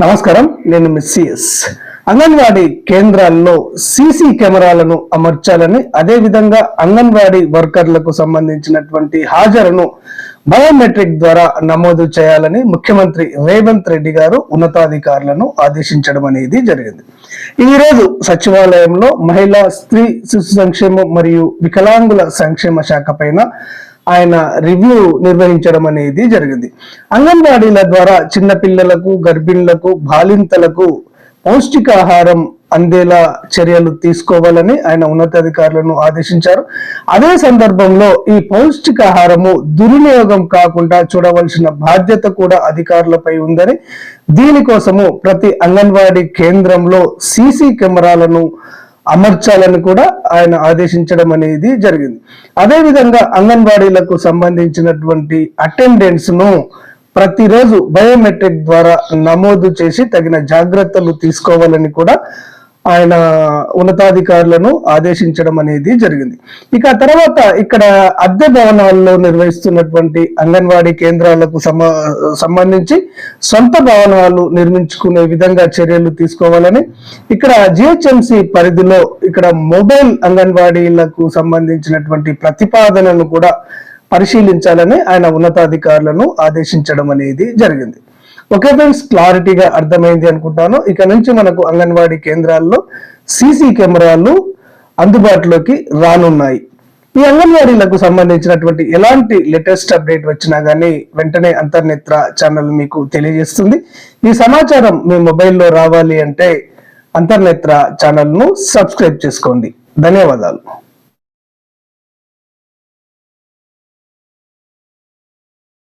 నమస్కారం నేను మిస్సిఎస్ అంగన్వాడీ కేంద్రాల్లో సీసీ కెమెరాలను అమర్చాలని అదేవిధంగా అంగన్వాడీ వర్కర్లకు సంబంధించినటువంటి హాజరును బయోమెట్రిక్ ద్వారా నమోదు చేయాలని ముఖ్యమంత్రి రేవంత్ రెడ్డి గారు ఉన్నతాధికారులను ఆదేశించడం అనేది జరిగింది. ఈ రోజు సచివాలయంలో మహిళా స్త్రీ శిశు సంక్షేమం మరియు వికలాంగుల సంక్షేమ శాఖ పైన ఆయన రివ్యూ నిర్వహించడం అనేది జరిగింది. అంగన్వాడీల ద్వారా చిన్నపిల్లలకు గర్భిణులకు బాలింతలకు పౌష్టికాహారం అందేలా చర్యలు తీసుకోవాలని ఆయన ఉన్నతాధికారులను ఆదేశించారు. అదే సందర్భంలో ఈ పౌష్టికాహారము దుర్వినియోగం కాకుండా చూడవలసిన బాధ్యత కూడా అధికారులపై ఉందని దీనికోసము ప్రతి అంగన్వాడీ కేంద్రంలో సీసీ కెమెరాలను అమర్చాలని కూడా ఆయన ఆదేశించడం అనేది జరిగింది. అదేవిధంగా అంగన్వాడీలకు సంబంధించినటువంటి అటెండెన్స్ను ప్రతిరోజు బయోమెట్రిక్ ద్వారా నమోదు చేసి తగిన జాగ్రత్తలు తీసుకోవాలని కూడా ఆయన ఉన్నతాధికారులను ఆదేశించడం అనేది జరిగింది. ఇక ఆ తర్వాత ఇక్కడ అద్దె భవనాల్లో నిర్వహిస్తున్నటువంటి అంగన్వాడీ కేంద్రాలకు సంబంధించి సొంత భవనాలు నిర్మించుకునే విధంగా చర్యలు తీసుకోవాలని ఇక్కడ జిహెచ్ఎంసి పరిధిలో ఇక్కడ మొబైల్ అంగన్వాడీలకు సంబంధించినటువంటి ప్రతిపాదనను కూడా పరిశీలించాలని ఆయన ఉన్నతాధికారులను ఆదేశించడం అనేది జరిగింది. ఓకే ఫ్రెండ్స్ క్లారిటీగా అర్థమైంది అనుకుంటాను. ఇక నుంచి మనకు అంగన్వాడీ కేంద్రాల్లో సీసీ కెమెరాలు అందుబాటులోకి రానున్నాయి. ఈ అంగన్వాడీలకు సంబంధించినటువంటి ఎలాంటి లేటెస్ట్ అప్డేట్ వచ్చినా కానీ వెంటనే అంతర్నేత్ర ఛానల్ మీకు తెలియజేస్తుంది. ఈ సమాచారం మీ మొబైల్లో రావాలి అంటే అంతర్నేత్ర ఛానల్ను సబ్స్క్రైబ్ చేసుకోండి. ధన్యవాదాలు.